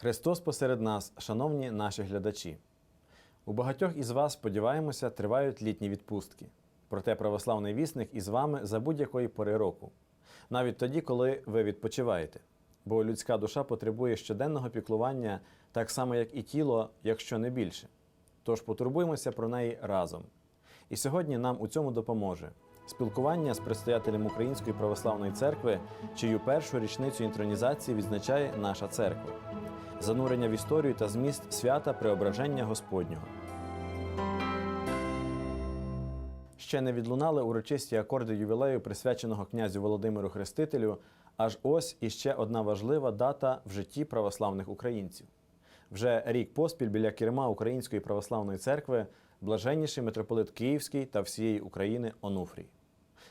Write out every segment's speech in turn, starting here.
Христос посеред нас, шановні наші глядачі. У багатьох із вас, сподіваємося, тривають літні відпустки. Проте православний вісник із вами за будь-якої пори року, навіть тоді, коли ви відпочиваєте. Бо людська душа потребує щоденного піклування так само, як і тіло, якщо не більше. Тож потурбуємося про неї разом. І сьогодні нам у цьому допоможе спілкування з предстоятелем Української православної церкви, чию першу річницю інтронізації відзначає наша церква, занурення в історію та зміст свята Преображення Господнього. Ще не відлунали урочисті акорди ювілею, присвяченого князю Володимиру Хрестителю, аж ось іще одна важлива дата в житті православних українців. Вже рік поспіль біля керма Української православної церкви блаженніший митрополит Київський та всієї України Онуфрій.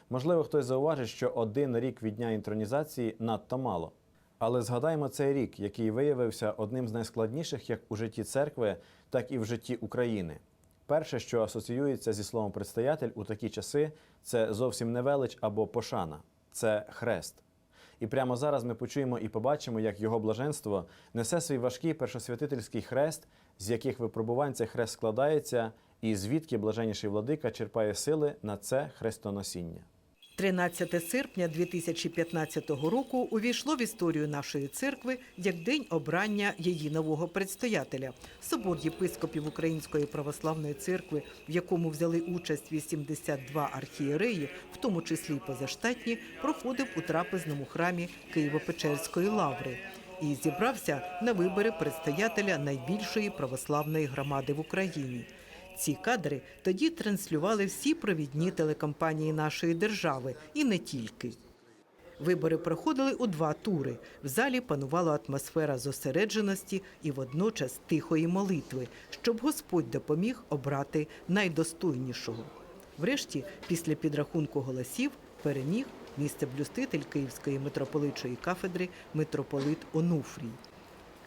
Можливо, хтось зауважить, що один рік від дня інтронізації надто мало. Але згадаймо цей рік, який виявився одним з найскладніших як у житті церкви, так і в житті України. Перше, що асоціюється зі словом предстоятель у такі часи, це зовсім не велич або пошана, це хрест. І прямо зараз ми почуємо і побачимо, як його блаженство несе свій важкий першосвятительський хрест, з яких випробувань цей хрест складається, і звідки блаженніший владика черпає сили на це хрестоносіння. 13 серпня 2015 року увійшло в історію нашої церкви як день обрання її нового предстоятеля. Собор єпископів Української православної церкви, в якому взяли участь 82 архієреї, в тому числі й позаштатні, проходив у трапезному храмі Києво-Печерської лаври і зібрався на вибори предстоятеля найбільшої православної громади в Україні. Ці кадри тоді транслювали всі провідні телекомпанії нашої держави і не тільки. Вибори проходили у два тури. В залі панувала атмосфера зосередженості і водночас тихої молитви, щоб Господь допоміг обрати найдостойнішого. Врешті, після підрахунку голосів, переміг місцеблюститель Київської митрополитчої кафедри митрополит Онуфрій.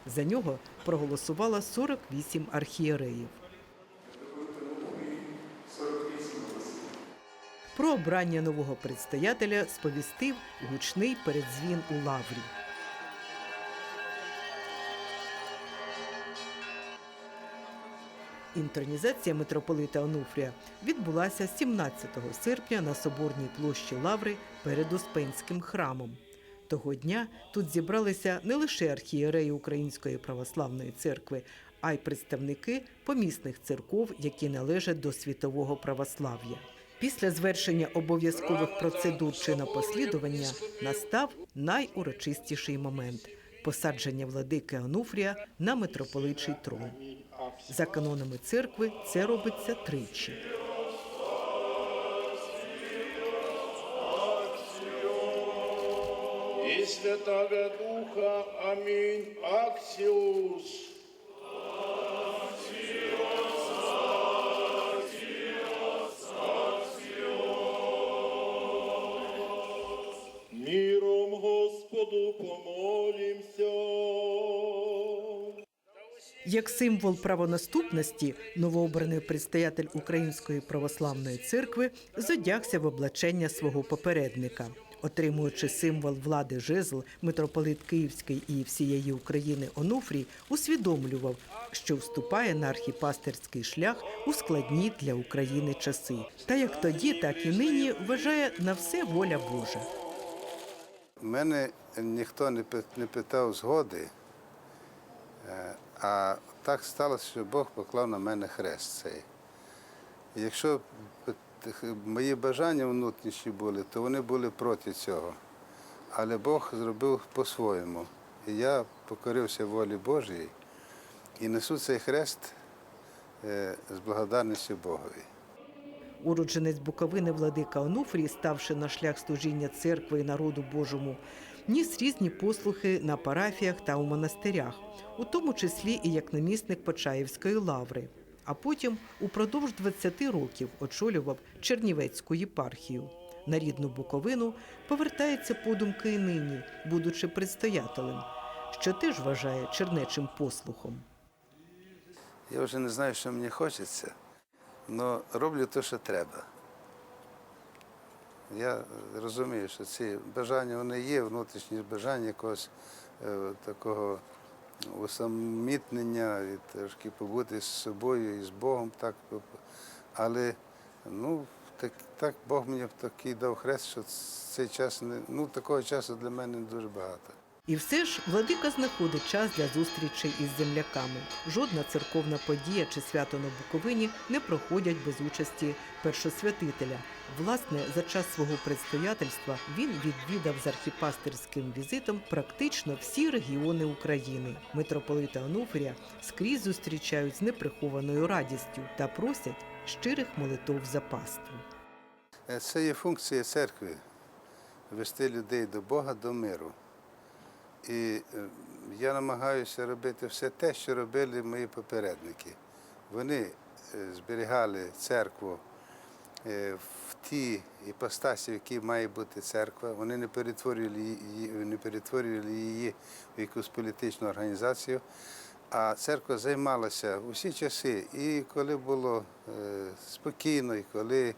За нього проголосувало 48 архієреїв. Про обрання нового предстоятеля сповістив гучний передзвін у лаврі. Інтронізація митрополита Онуфрія відбулася 17 серпня на соборній площі Лаври перед Успенським храмом. Того дня тут зібралися не лише архієреї Української православної церкви, а й представники помісних церков, які належать до світового православ'я. Після звершення обов'язкових процедур чинопослідування настав найурочистіший момент посадження владики Онуфрія на митрополичий трон. За канонами церкви це робиться тричі. И Святого Духа. Аминь. Аксиус. Господу помолимся. Як символ правонаступності, новообраний предстоятель Української православної церкви зодягся в облачення свого попередника. Отримуючи символ влади жезл, митрополит Київський і всієї України Онуфрій усвідомлював, що вступає на архіпастерський шлях у складні для України часи. Та як тоді, так і нині вважає на все воля Божа. Мене ніхто не питав згоди, е, а так сталося, що Бог поклав на мене хрест цей. Якщо мої бажання внутрішні були, то вони були проти цього. Але Бог зробив по-своєму. І я покорився волі Божій і несу цей хрест е, з благодарністю Богові. Уродженець Буковини владика Онуфрій, ставши на шлях служіння церкви і народу Божому, ніс різні послухи на парафіях та у монастирях, у тому числі і як намісник Почаївської лаври. А потім упродовж 20 років очолював Чернівецьку єпархію. На рідну Буковину повертається подумки і нині, будучи предстоятелем, що теж вважає чернечим послухом. Я вже не знаю, що мені хочеться, але роблю те, що треба. Я розумію, що ці бажання вони є, внутрішні бажання якогось е, такого усамітнення, і трошки побути з собою і з Богом. Так. Але ну, так, так Бог мені такий дав хрест, що цей час не ну, такого часу для мене дуже багато. І все ж владика знаходить час для зустрічей із земляками. Жодна церковна подія чи свято на Буковині не проходять без участі першосвятителя. Власне, за час свого предстоятельства він відвідав з архіпастерським візитом практично всі регіони України. Митрополита Онуфрія скрізь зустрічають з неприхованою радістю та просять щирих молитов за паству. Е, Це є функція церкви вести людей до Бога, до миру. І е, я намагаюся робити все те, що робили мої попередники. Вони е, зберігали церкву е, в тій іпостасі, в якій має бути церква. Вони не перетворювали її, не перетворювали її в якусь політичну організацію. А церква займалася усі часи, і коли було спокійно, і коли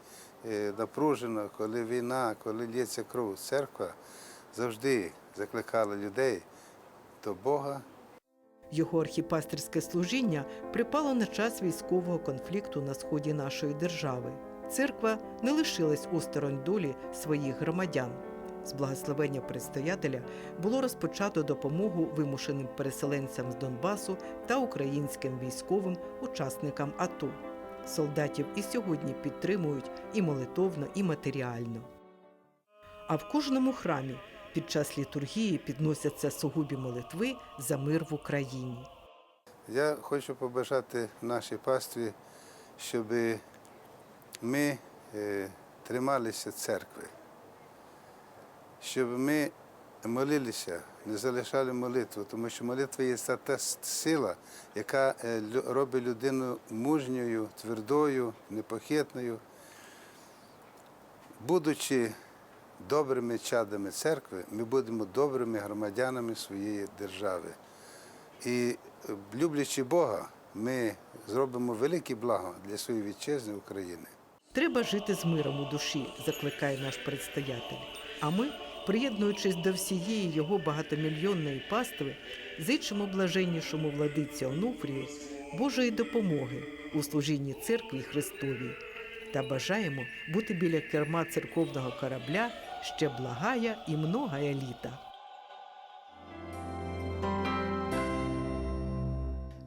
напружено, коли війна, коли лється кров, церква завжди закликала людей до Бога, Його архіпастерське служіння припало на час військового конфлікту на сході нашої держави. Церква не лишилась осторонь долі своїх громадян. З благословення предстоятеля було розпочато допомогу вимушеним переселенцям з Донбасу та українським військовим учасникам АТО. Солдатів і сьогодні підтримують і молитовно, і матеріально. А в кожному храмі під час літургії підносяться сугубі молитви за мир в Україні. Я хочу побажати нашій пастві, щоб ми е, трималися церкви, щоб ми молилися, не залишали молитву, тому що молитва є та, сила, яка е, робить людину мужньою, твердою, непохитною. Будучи добрими чадами церкви, ми будемо добрими громадянами своєї держави. І е, люблячи Бога, ми зробимо велике благо для своєї вітчизни України. Треба жити з миром у душі, закликає наш предстоятель. А ми, приєднуючись до всієї його багатомільйонної пастви, зичимо блаженнішому владиці Онуфрію Божої допомоги у служінні церкві Христовій та бажаємо бути біля керма церковного корабля ще благая і многая літа.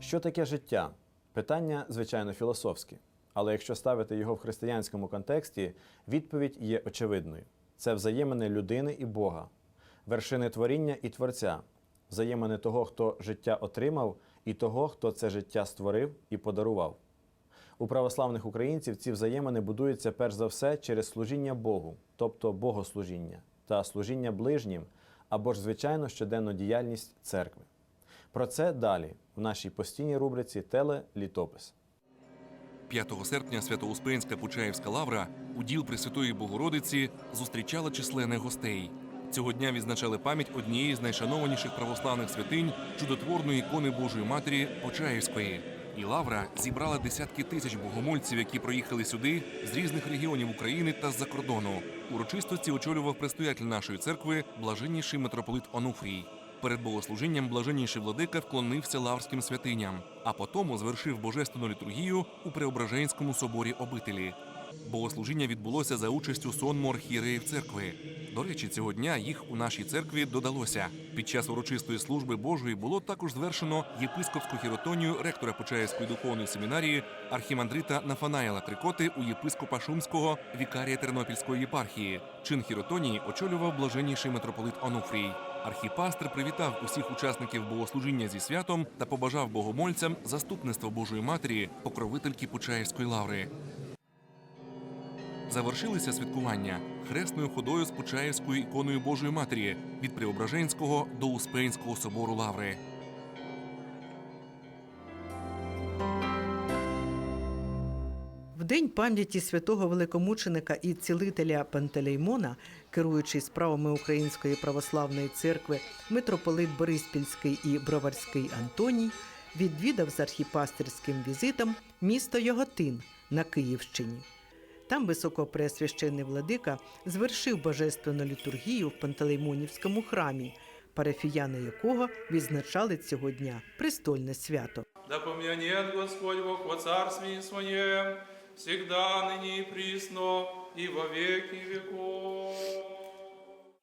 Що таке життя? Питання, звичайно, філософське. Але якщо ставити його в християнському контексті, відповідь є очевидною: це взаємини людини і Бога, вершини творіння і творця, взаємини того, хто життя отримав, і того, хто це життя створив і подарував. У православних українців ці взаємини будуються перш за все через служіння Богу, тобто богослужіння, та служіння ближнім або ж, звичайно, щоденну діяльність церкви. Про це далі в нашій постійній рубриці Телелітопис. 5 серпня Свято-Успенська Почаївська лавра у діл Пресвятої Богородиці зустрічала численних гостей. Цього дня відзначали пам'ять однієї з найшанованіших православних святинь чудотворної ікони Божої Матері Почаївської. І лавра зібрала десятки тисяч богомольців, які проїхали сюди з різних регіонів України та з-за кордону. Урочистості очолював предстоятель нашої церкви блаженніший митрополит Онуфрій. Перед богослужінням блаженніший владика вклонився лаврським святиням, а потім звершив божественну літургію у Преображенському соборі обителі. Богослужіння відбулося за участю сонму архієреїв церкви. До речі, цього дня їх у нашій церкві додалося. Під час урочистої служби Божої було також звершено єпископську хіротонію ректора Почаївської духовної семінарії архімандрита Нафанаїла Трикоти у єпископа Шумського вікарія Тернопільської єпархії. Чин хіротонії очолював блаженніший митрополит Онуфрій. Архіпастер привітав усіх учасників богослужіння зі святом та побажав богомольцям заступництва Божої Матері, покровительки Почаївської лаври. Завершилися святкування хресною ходою з Почаївською іконою Божої Матері від Преображенського до Успенського собору Лаври. В день пам'яті святого великомученика і цілителя Пантелеймона, керуючий справами Української православної церкви, митрополит Бориспільський і Броварський Антоній відвідав з архіпастерським візитом місто Йоготин на Київщині. Там високопреосвященний владика звершив божественну літургію в Пантелеймонівському храмі, парафіяни якого відзначали цього дня престольне свято. Да помянет Господь Бог во царстве Своем, всегда, ныне и присно, и во веки веков.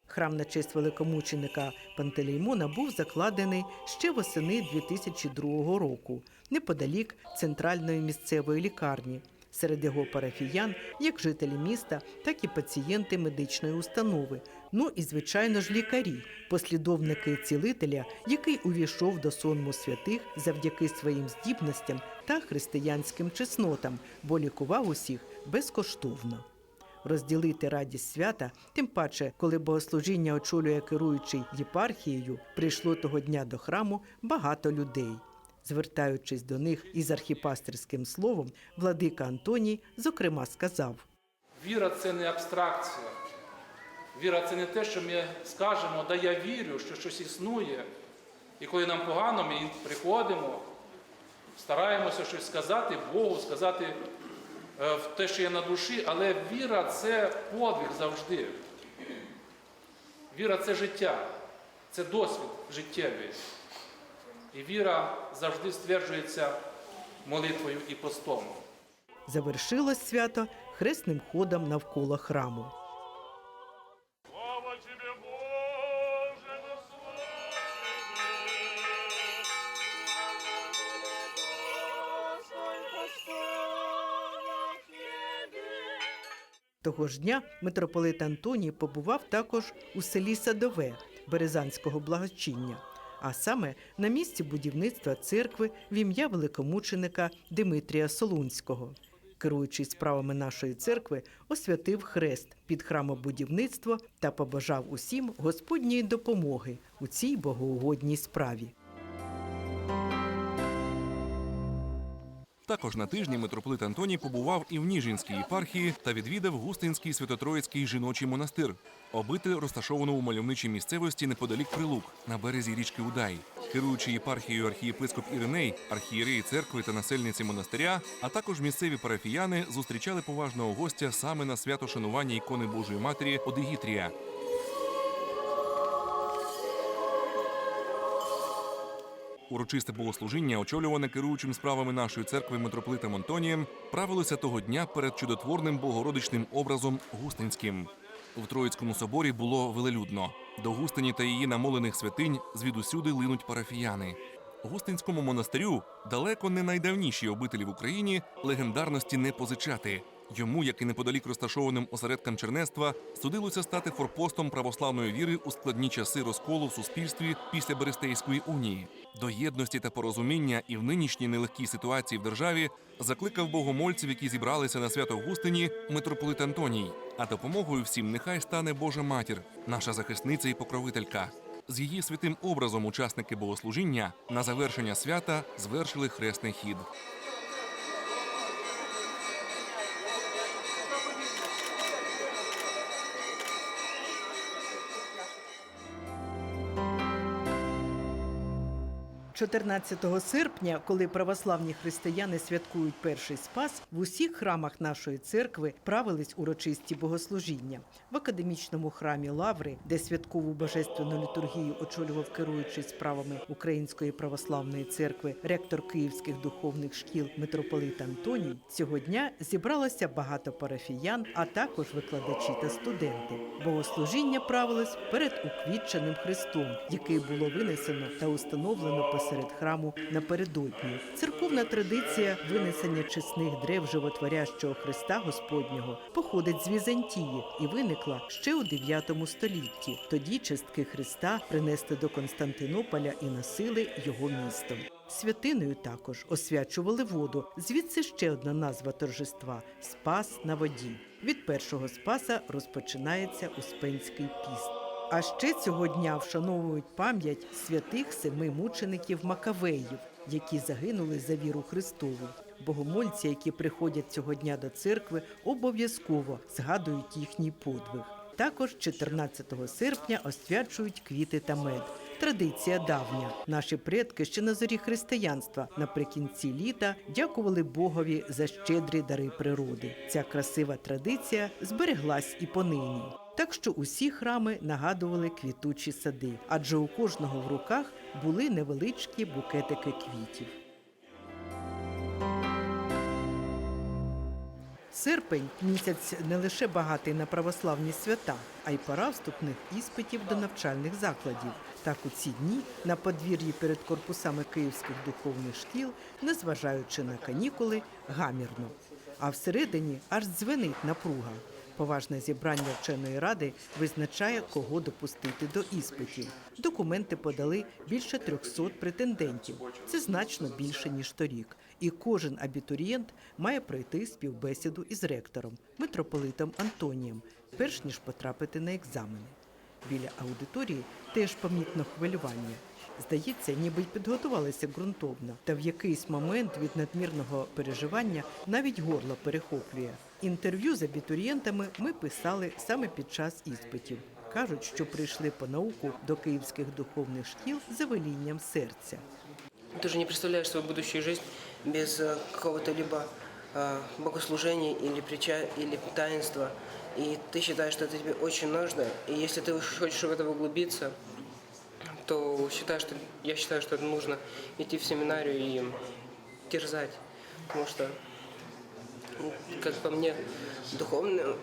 Храм на честь великомученика Пантелеймона був закладений ще восени 2002 року, неподалік центральної місцевої лікарні. Серед його парафіян як жителі міста, так і пацієнти медичної установи. Ну і звичайно ж лікарі, послідовники цілителя, який увійшов до сонму святих завдяки своїм здібностям та християнським чеснотам, бо лікував усіх безкоштовно розділити радість свята, тим паче, коли богослужіння очолює керуючий єпархією, прийшло того дня до храму багато людей. Звертаючись до них із архіпастерським словом, владика Антоній зокрема сказав: Віра це не абстракція. Віра це не те, що ми скажемо, да я вірю, що щось існує. І коли нам погано, ми приходимо, стараємося щось сказати Богу, сказати е, те, що є на душі, але віра це подвиг завжди. Віра це життя, це досвід життєвий. І віра завжди стверджується молитвою і постом. завершилось свято хресним ходом навколо храму. Того ж дня митрополит Антоній побував також у селі Садове Березанського благочиння, а саме на місці будівництва церкви в ім'я великомученика Димитрія Солунського. Керуючий справами нашої церкви, освятив хрест під храмобудівництво та побажав усім Господньої допомоги у цій богоугодній справі. Також на тижні митрополит Антоній побував і в Ніжинській єпархії та відвідав Густинський Святотроїцький жіночий монастир, обитель розташовану у мальовничій місцевості неподалік Прилук на березі річки Удай. Керуючий єпархією архієпископ Іриней, архієреї церкви та насельниці монастиря, а також місцеві парафіяни зустрічали поважного гостя саме на свято шанування ікони Божої Матері Одегітрія. Урочисте богослужіння, очолюване керуючим справами нашої церкви митрополитом Антонієм, правилося того дня перед чудотворним богородичним образом Густинським. В Троїцькому соборі було велелюдно. До Густині та її намолених святинь звідусюди линуть парафіяни. Густинському монастирю далеко не найдавнішій обителі в Україні легендарності не позичати. Йому, як і неподалік розташованим осередкам чернецтва, судилося стати форпостом православної віри у складні часи розколу в суспільстві після Берестейської унії. До єдності та порозуміння і в нинішній нелегкій ситуації в державі закликав богомольців, які зібралися на свято Густині, митрополит Антоній. А допомогою всім нехай стане Божа матір, наша захисниця і покровителька. З її святим образом учасники богослужіння на завершення свята звершили хресний хід. – 14 серпня, коли православні християни святкують перший спас, в усіх храмах нашої церкви правились урочисті богослужіння. В академічному храмі Лаври, де святкову божественну літургію очолював керуючий справами Української православної церкви, ректор київських духовних шкіл митрополит Антоній, цього дня зібралося багато парафіян, а також викладачі та студенти. Богослужіння правилось перед уквітченим Христом, який було винесено та установлено посеред храму напередодні. Церковна традиція винесення чесних древ животворящого Христа Господнього походить з Візантії і виникла ще у 9 столітті. Тоді частки Христа принесли до Константинополя і носили його містом. Святиною також освячували воду. Звідси ще одна назва торжества спас на воді. Від першого спаса розпочинається Успенський піст. А ще цього дня вшановують пам'ять святих семи мучеників Макавеїв, які загинули за віру Христову. Богомольці, які приходять цього дня до церкви, обов'язково згадують їхній подвиг. Також 14 серпня освячують квіти та мед. Традиція давня. Наші предки ще на зорі християнства наприкінці літа дякували Богові за щедрі дари природи. Ця красива традиція збереглась і понині. Так що усі храми нагадували квітучі сади, адже у кожного в руках були невеличкі букетики квітів. Серпень місяць не лише багатий на православні свята, а й пора вступних іспитів до навчальних закладів. Так у ці дні на подвір'ї перед корпусами київських духовних шкіл, незважаючи на канікули, гамірно. А всередині аж дзвенить напруга. Поважне зібрання вченої ради визначає, кого допустити до іспитів. Документи подали більше 300 претендентів. Це значно більше ніж торік. І кожен абітурієнт має пройти співбесіду із ректором, митрополитом Антонієм, перш ніж потрапити на екзамени. Біля аудиторії теж помітно хвилювання. Здається, ніби й підготувалися ґрунтовно, та в якийсь момент від надмірного переживання навіть горло перехоплює. Інтерв'ю з абітурієнтами ми писали саме під час іспитів. Кажуть, що прийшли по науку до київських духовних шкіл за велінням серця. Ты же не представляешь свою будущую жизнь без э, какого-то либо э, богослужения или прича или таинства. И ты считаешь, что это тебе очень нужно. И если ты хочешь в это углубиться, то считаю, что, я считаю, что это нужно идти в семинарию и терзать. Потому что, ну, как по мне, духовное,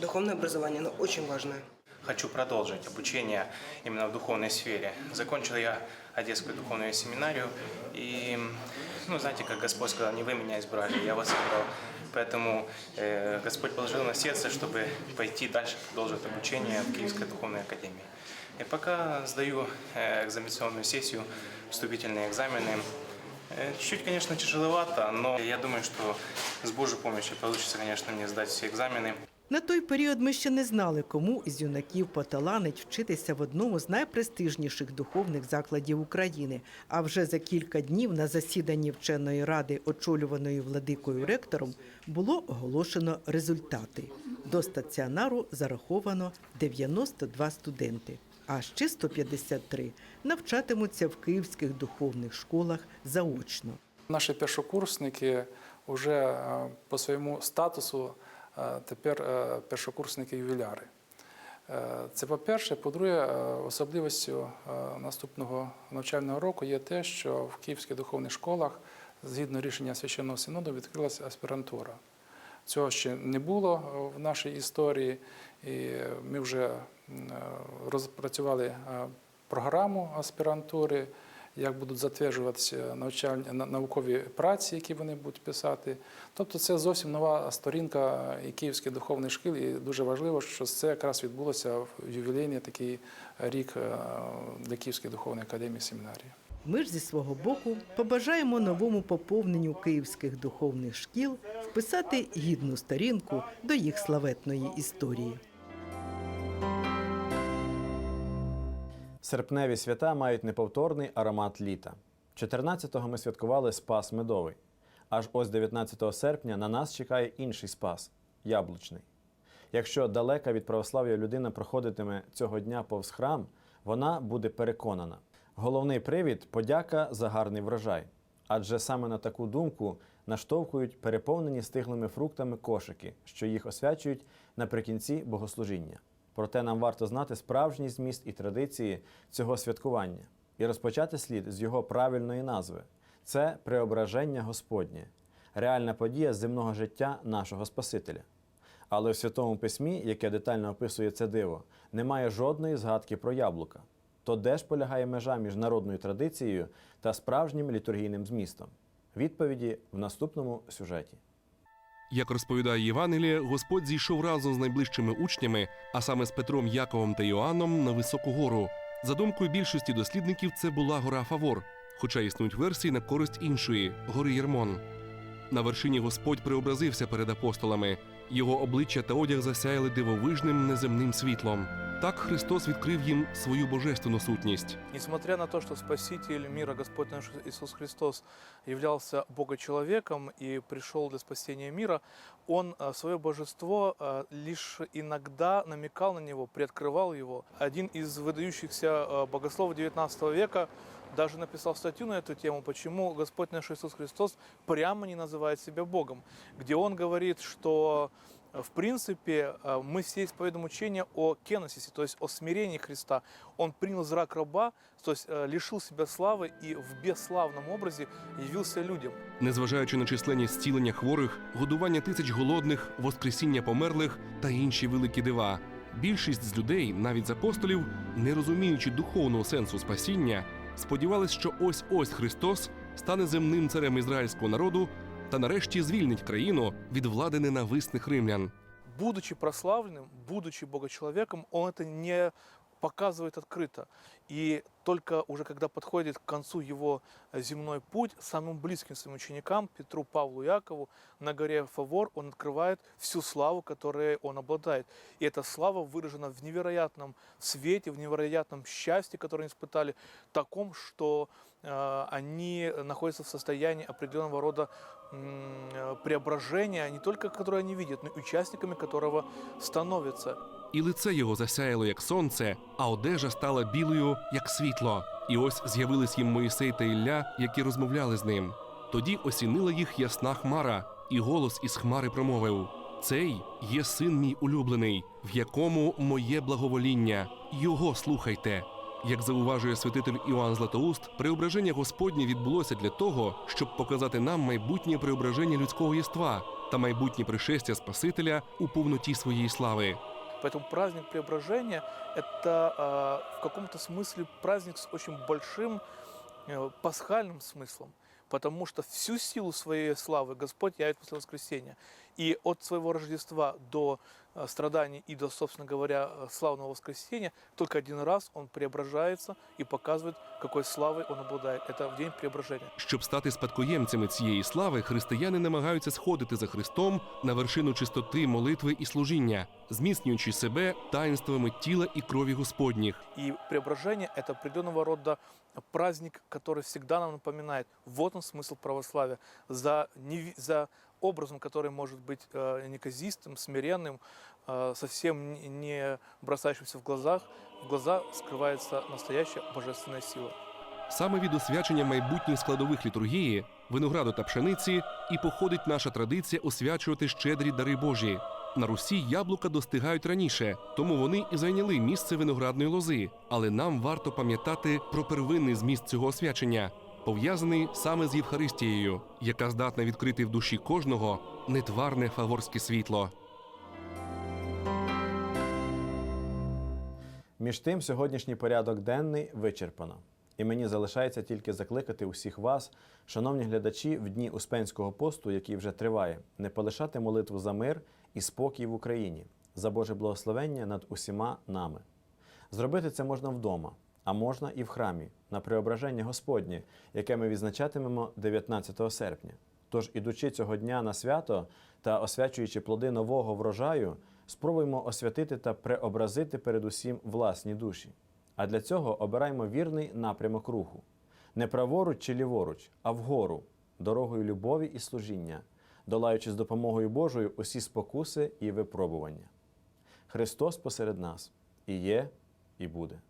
духовное образование, оно очень важное. Хочу продолжить обучение именно в духовной сфере. Закончил я Одесскую духовную семинарию, и, ну, знаете, как Господь сказал, не вы меня избрали, я вас избрал. Поэтому э, Господь положил на сердце, чтобы пойти дальше, продолжить обучение в Киевской духовной академии. И пока сдаю э, экзаменационную сессию, вступительные экзамены, Э, Чуть-чуть, конечно, тяжеловато, но я думаю, что с Божьей помощью получится, конечно, мне сдать все экзамены. На той період ми ще не знали, кому із юнаків поталанить вчитися в одному з найпрестижніших духовних закладів України. А вже за кілька днів на засіданні вченої ради, очолюваної владикою ректором, було оголошено результати. До стаціонару зараховано 92 студенти, а ще 153 навчатимуться в київських духовних школах заочно. Наші першокурсники вже е, по своєму статусу е, тепер е, першокурсники-ювіляри. Е, Це по-перше. По-друге, особливістю наступного навчального року є те, що в київських духовних школах, згідно рішення священного синоду, відкрилася аспірантура. Цього ще не було в нашій історії, і ми вже розпрацювали е, програму аспірантури, як будуть затверджуватися наукові праці, які вони будуть писати. Тобто це зовсім нова сторінка і київських духовних шкіл, і дуже важливо, що це якраз відбулося в ювілейний такий рік е, для Київської духовної академії семінарії. Ми ж зі свого боку побажаємо новому поповненню київських духовних шкіл вписати гідну сторінку до їх славетної історії. Серпневі свята мають неповторний аромат літа. 14-го ми святкували Спас Медовий. Аж ось 19 серпня на нас чекає інший спас яблучний. Якщо далека від православ'я людина проходитиме цього дня повз храм, вона буде переконана. Головний привід подяка за гарний врожай. Адже саме на таку думку наштовхують переповнені стиглими фруктами кошики, що їх освячують наприкінці богослужіння. Проте нам варто знати справжній зміст і традиції цього святкування і розпочати слід з його правильної назви це преображення Господнє, реальна подія земного життя нашого Спасителя. Але в Святому Письмі, яке детально описує це диво, немає жодної згадки про яблука. То де ж полягає межа між народною традицією та справжнім літургійним змістом? Відповіді в наступному сюжеті. Як розповідає Євангеліє, Господь зійшов разом з найближчими учнями, а саме з Петром, Яковом та Йоанном, на високу гору. За думкою більшості дослідників, це була гора Фавор, хоча існують версії на користь іншої гори Єрмон. На вершині Господь преобразився перед апостолами. Його обличчя та одяг засяяли дивовижним неземним світлом. Так Христос відкрив їм свою божественну сутність. Несмотря на то, что Спаситель мира Господь наш Иисус Христос являлся Бога-человеком и пришел для спасения мира, Он э, свое божество э, лишь иногда намекал на него, приоткрывал его. Один из выдающихся э, богословов XIX века даже написал статью на эту тему, почему Господь наш Иисус Христос прямо не называет себя Богом, где он говорит, что в принципе, э, мы все исповедуем учение о кеносисе, то есть о смирении Христа. Он принял зрак раба, то есть э, лишил себя славы и в бесславном образе явился людям. Незважаючи на численні зцілення хворих, годування тисяч голодних, воскресіння померлих та інші великі дива. Більшість з людей, навіть з апостолів, не розуміючи духовного сенсу спасіння, сподівались, що ось ось Христос стане земним царем ізраїльського народу та нарешті звільнить країну від влади ненависних римлян. Будучи прославленим, будучи богочеловеком, он это не показывает открыто. И только уже когда подходит к концу его э, земной путь, самым близким своим ученикам, Петру, Павлу, Якову, на горе Фавор, он открывает всю славу, которой он обладает. И эта слава выражена в невероятном свете, в невероятном счастье, которое они испытали, таком, что э, они находятся в состоянии определенного рода э, преображения, не только которое они видят, но и участниками которого становятся. І лице його засяяло, як сонце, а одежа стала білою, як світло. І ось з'явились їм Моїсей та Ілля, які розмовляли з ним. Тоді осінила їх ясна хмара, і голос із хмари промовив: Цей є син мій улюблений, в якому моє благовоління. Його слухайте. Як зауважує святитель Іоанн Златоуст, преображення Господнє відбулося для того, щоб показати нам майбутнє преображення людського єства та майбутнє пришестя Спасителя у повноті своєї слави. Поэтому праздник преображения – это э, в каком-то смысле праздник с очень большим э, пасхальным смыслом, потому что всю силу своей славы Господь явит после воскресения. И от своего Рождества до э, страданий и до, собственно говоря, э, славного воскресения только один раз Он преображается и показывает, какой славой Он обладает. Это в день преображения. Щоб стати спадкоємцями цієї слави, християни намагаються сходити за Христом на вершину чистоти, молитви і служіння, зміцнюючи себе таїнствами тіла і крові Господніх. И преображение – это определенного рода праздник, который всегда нам напоминает, вот он смысл православия. За, неви- за образом, который может быть э, неказистым, смиренным, э, совсем не- не бросающимся в глазах, в глаза скрывается настоящая божественная сила. Саме від освячення майбутніх складових літургії, винограду та пшениці, і походить наша традиція освячувати щедрі дари Божі. На Русі яблука достигають раніше, тому вони і зайняли місце виноградної лози. Але нам варто пам'ятати про первинний зміст цього освячення, пов'язаний саме з Євхаристією, яка здатна відкрити в душі кожного нетварне фаворське світло. Між тим, сьогоднішній порядок денний вичерпано. І мені залишається тільки закликати усіх вас, шановні глядачі, в дні Успенського посту, який вже триває, не полишати молитву за мир і спокій в Україні, за Боже благословення над усіма нами. Зробити це можна вдома, а можна і в храмі на преображення Господнє, яке ми відзначатимемо 19 серпня. Тож, ідучи цього дня на свято та освячуючи плоди нового врожаю, спробуємо освятити та преобразити передусім власні душі. А для цього обираємо вірний напрямок руху не праворуч чи ліворуч, а вгору, дорогою любові і служіння, долаючи з допомогою Божою усі спокуси і випробування. Христос посеред нас і є, і буде.